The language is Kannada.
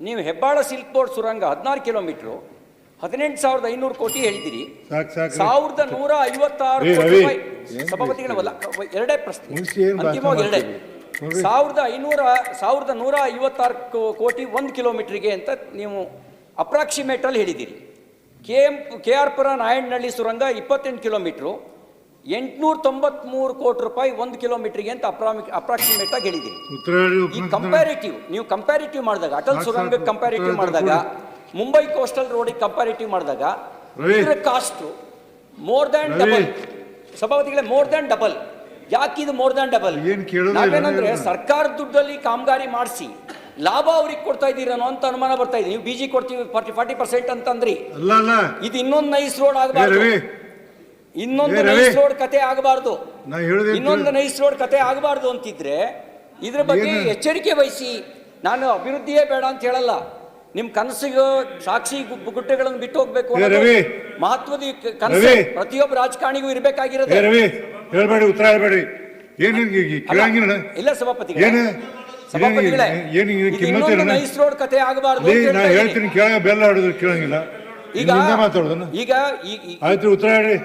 ನೀವು ಹೆಬ್ಬಾಳ ಸಿಲ್ಕ್ ಬೋರ್ಡ್ ಸುರಂಗ ಹದಿನಾರು ಕಿಲೋಮೀಟ್ರು ಹದಿನೆಂಟು ಸಾವಿರದ ಐನೂರು ಕೋಟಿ ಹೇಳ್ತೀರಿ ಸಾವಿರದ ನೂರ ಐವತ್ತಾರು ಸಭಾಪತಿಗಳವಲ್ಲ ಎರಡೇ ಪ್ರಶ್ನೆ. ಅಂತಿಮವಾಗಿ ಎರಡೇ. ಸಾವಿರದ ಐನೂರ ಸಾವಿರದ ನೂರ ಐವತ್ತಾರು ಕೋಟಿ ಒಂದು ಕಿಲೋಮೀಟ್ರಿಗೆ ಅಂತ ನೀವು ಅಪ್ರಾಕ್ಸಿಮೇಟ್ ಅಲ್ಲಿ ಹೇಳಿದ್ದೀರಿ ಕೆ ಎಂ ಕೆ ಆರ್ ಪುರ ನಾಯಣ್ಣಹಳ್ಳಿ ಸುರಂಗ ಇಪ್ಪತ್ತೆಂಟು ಕಿಲೋಮೀಟ್ರು ಎಂಟುನೂರ ತೊಂಬತ್ಮೂರು ಕೋಟಿ ರೂಪಾಯಿ ಒಂದು ಕಿಲೋಮೀಟರ್ಗೆ ಅಂತ ಅಪ್ರಾಮಿ ಅಪ್ರಾಕ್ಸಿಮೇಟ್ ಆಗಿ ಹೇಳಿದ್ದೀರಿ ಈ ಕಂಪ್ಯಾರಿಟಿವ್ ನೀವು ಕಂಪ್ಯಾರಿಟಿವ್ ಮಾಡಿದಾಗ ಅಟಲ್ ಸುರಂಗ ಕಂಪ್ಯಾರಿಟಿವ್ ಮಾಡಿದಾಗ ಮುಂಬೈ ಕೋಸ್ಟಲ್ ರೋಡಿಗೆ ಕಂಪ್ಯಾರಿಟಿವ್ ಮಾಡಿದಾಗ. ಇದರ ಕಾಸ್ಟ್ ಮೋರ್ ದ್ಯಾನ್ ಡಬಲ್ ಸಭಾಪತಿಗಳೇ ಮೋರ್ ದ್ಯಾನ್ ಡಬಲ್ ಯಾಕೆ ಇದು ಮೋರ್ ದ್ಯಾನ್ ಡಬಲ್ ನಾವೇನಂದ್ರೆ? ಸರ್ಕಾರ ದುಡ್ಡಲ್ಲಿ ಕಾಮಗಾರಿ ಮಾಡಿಸಿ ಲಾಭ ಅವ್ರಿಗೆ ಕೊಡ್ತಾ ಇದ್ದೀರನೋ ಅಂತ ಅನುಮಾನ ಬರ್ತಾ ಇದೆ. ನೀವು ಬಿಜಿ ಕೊಡ್ತೀವಿ ಫಾರ್ಟಿ ಫಾರ್ಟಿ ಪರ್ಸೆಂಟ್ ಅಂತಂದ್ರಿ. ಇದು ಇನ್ನೊಂದು ನೈಸ್ ರೋಡ್ ಆಗಬಾರ್ದು. ಇನ್ನೊಂದು. ನೈಸ್ ರೋಡ್ ಕತೆ ಆಗಬಾರ್ದು. ಇನ್ನೊಂದು ನೈಸ್ ರೋಡ್ ಕತೆ ಆಗಬಾರ್ದು ಅಂತಿದ್ರೆ ಇದ್ರ ಬಗ್ಗೆ ಎಚ್ಚರಿಕೆ ವಹಿಸಿ. ನಾನು ಅಭಿವೃದ್ಧಿಯೇ ಬೇಡ ಅಂತ ಹೇಳಲ್ಲ. ನಿಮ್ ಕನಸಿಗೆ ಸಾಕ್ಷಿ ಗುಟ್ಟೆಗಳನ್ನು ಬಿಟ್ಟು ಹೋಗ್ಬೇಕು. ಮಹತ್ವದ ಕನಸು. ಪ್ರತಿಯೊಬ್ಬ ರಾಜಕಾರಣಿಗೂ ಇರಬೇಕಾಗಿರೋದು. ಹೇಳ್ಬೇಡಿ ಉತ್ತರ ಹೇಳ್ಬೇಡಿ. ಇಲ್ಲ ಸಭಾಪತಿ ಏನು? ಸಭಾಪತಿಗಳೇ. ನೈಸ್ ರೋಡ್ ಕತೆ ಆಗಬಾರ್ದು ಹೇಳ್ತೀನಿ ಕೇಳಂಗಿಲ್ಲ. ಈಗ ಈಗ ಆಯ್ತು ಉತ್ತರ ಹೇಳಿ.